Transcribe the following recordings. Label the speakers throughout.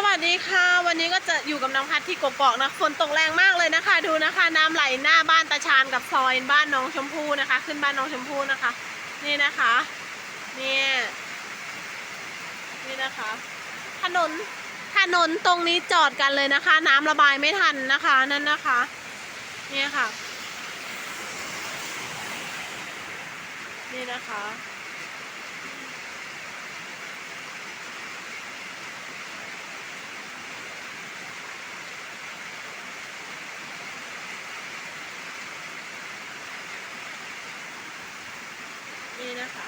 Speaker 1: สวัสดีค่ะ วันนี้ก็จะอยู่กับน้องพัดที่กกอกนะฝนตกแรงมากเลยนะคะ ดูนะคะ น้ำไหลหน้าบ้านตาชานกับซอยบ้านน้องชมพู่นะคะ ขึ้นบ้านน้องชมพู่นะคะ นี่นะคะเนี่ยนี่นะคะ ถนนถนนตรงนี้จอดกันเลยนะคะ น้ำระบายไม่ทันนะคะนั่นนะคะเนี่ยค่ะ นี่นะคะ นี่นะคะ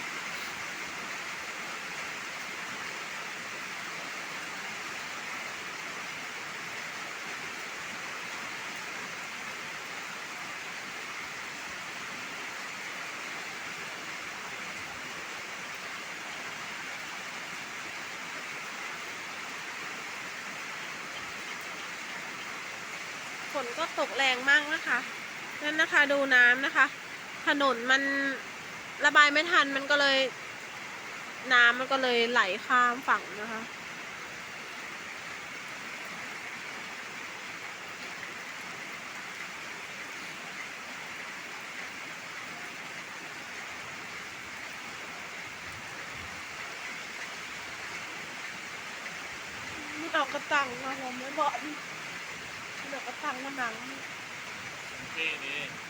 Speaker 1: ฝนก็ตกแรงมากนะคะ นั่นนะคะดูน้ำนะคะ ถนนมัน ระบายไม่ทันมันก็เลย น้ำมันก็เลยไหลข้ามฝั่งนะคะไม่ดอกกระตังนะผมไม่บอกไม่ดอกกระตังน้ำหนัง
Speaker 2: นี่นี่เอา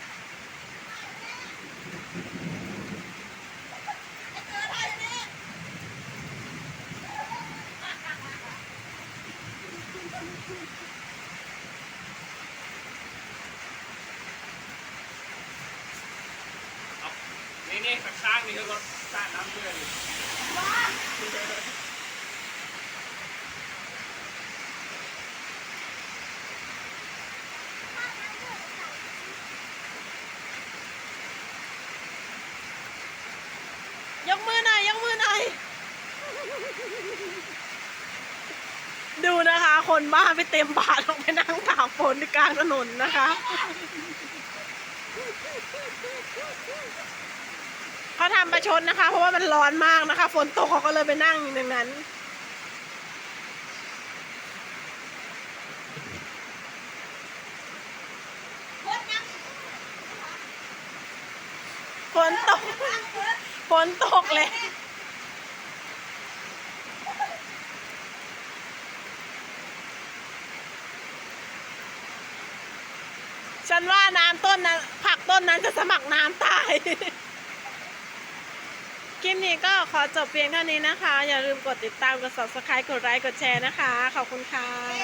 Speaker 2: นี่นี่ข้างนี่คือรถสร้างน้ำเลือดอยู่
Speaker 1: ยกมือหน่อย ยกมือหน่อย ดูนะคะ คนบ้าไปเต็มบาทลงไปนั่งตากฝนที่กลางถนนนะคะ เขาทำประชดนะคะ เพราะว่ามันร้อนมากนะคะ ฝนตกเขาก็เลยไปนั่งอยู่ตรงนั้น ฝนตก ฝนตกเลย ฉันว่าน้ำต้นนั้นผักต้นนั้นจะสมัครน้ำตาย คลิปนี้ก็ขอจบเพียงเท่านี้นะคะ อย่าลืมกดติดตาม กด subscribe กดไลค์ กดแชร์นะคะ ขอบคุณค่ะ